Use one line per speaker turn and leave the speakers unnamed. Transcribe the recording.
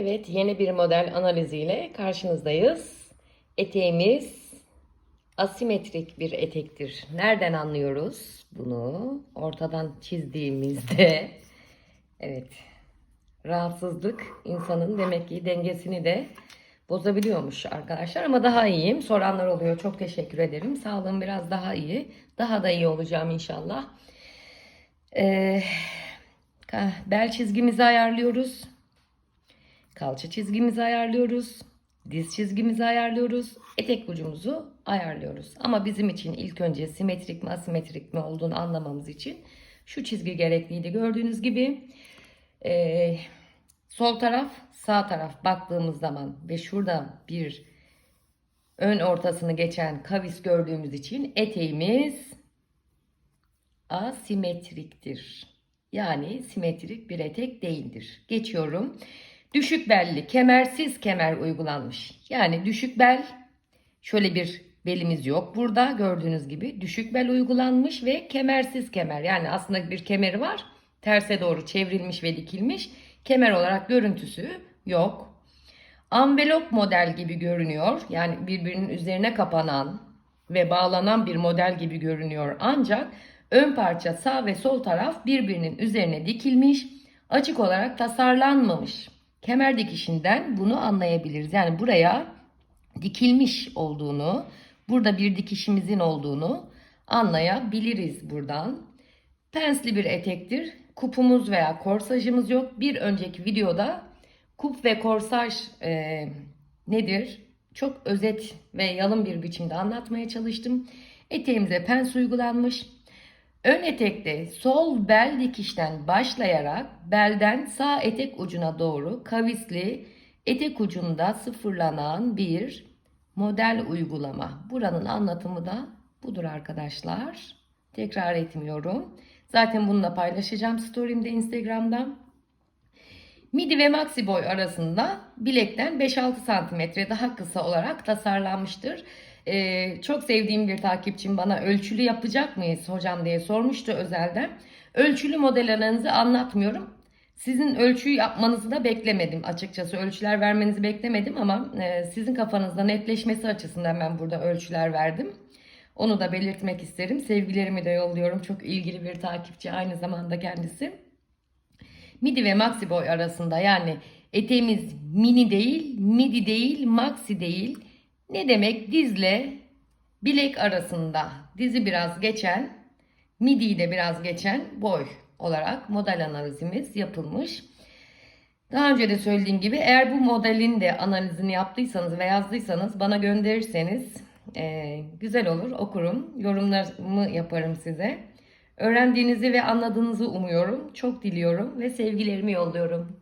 Evet, yeni bir model analiziyle karşınızdayız. Eteğimiz asimetrik bir etektir. Nereden anlıyoruz bunu? Ortadan çizdiğimizde, evet, rahatsızlık insanın demek ki dengesini de bozabiliyormuş arkadaşlar. Ama daha iyiyim. Soranlar oluyor. Çok teşekkür ederim. Sağlığım biraz daha iyi. Daha da iyi olacağım inşallah. Ee, bel çizgimizi ayarlıyoruz. Kalça çizgimizi ayarlıyoruz. Diz çizgimizi ayarlıyoruz. Etek ucumuzu ayarlıyoruz. Ama bizim için ilk önce simetrik mi asimetrik mi olduğunu anlamamız için şu çizgi gerekliydi. Gördüğünüz gibi eee, sol taraf sağ taraf baktığımız zaman ve şurada bir ön ortasını geçen kavis gördüğümüz için eteğimiz asimetriktir. Yani simetrik bir etek değildir. Geçiyorum. Düşük belli, kemersiz kemer uygulanmış. Yani düşük bel, şöyle bir belimiz yok burada gördüğünüz gibi. Düşük bel uygulanmış ve kemersiz kemer. Yani aslında bir kemeri var. Terse doğru çevrilmiş ve dikilmiş. Kemer olarak görüntüsü yok. Envelop model gibi görünüyor. Yani birbirinin üzerine kapanan ve bağlanan bir model gibi görünüyor. Ancak ön parça sağ ve sol taraf birbirinin üzerine dikilmiş, açık olarak tasarlanmamış. Kemer dikişinden bunu anlayabiliriz. Yani buraya dikilmiş olduğunu, burada bir dikişimizin olduğunu anlayabiliriz buradan. Pensli bir etektir. Kupumuz veya korsajımız yok. Bir önceki videoda kup ve korsaj e, nedir? Çok özet ve yalın bir biçimde anlatmaya çalıştım. Eteğimize pens uygulanmış. Ön etekte sol bel dikişten başlayarak belden sağ etek ucuna doğru kavisli etek ucunda sıfırlanan bir model uygulama. Buranın anlatımı da budur arkadaşlar. Tekrar etmiyorum. Zaten bunu da paylaşacağım story'imde Instagram'da. Midi ve maxi boy arasında bilekten 5-6 santimetre daha kısa olarak tasarlanmıştır. Ee, çok sevdiğim bir takipçim bana ölçülü yapacak mıyız hocam diye sormuştu özelden. Ölçülü model analizi anlatmıyorum. Sizin ölçüyü yapmanızı da beklemedim açıkçası. Ölçüler vermenizi beklemedim ama e, sizin kafanızda netleşmesi açısından ben burada ölçüler verdim. Onu da belirtmek isterim. Sevgilerimi de yolluyorum. Çok ilgili bir takipçi aynı zamanda kendisi. Midi ve maxi boy arasında yani eteğimiz mini değil, midi değil, maxi değil. Ne demek? Dizle bilek arasında dizi biraz geçen, midiyi de biraz geçen boy olarak model analizimiz yapılmış. Daha önce de söylediğim gibi eğer bu modelin de analizini yaptıysanız ve yazdıysanız bana gönderirseniz eee, güzel olur okurum. Yorumlarımı yaparım size. Öğrendiğinizi ve anladığınızı umuyorum. Çok diliyorum ve sevgilerimi yolluyorum.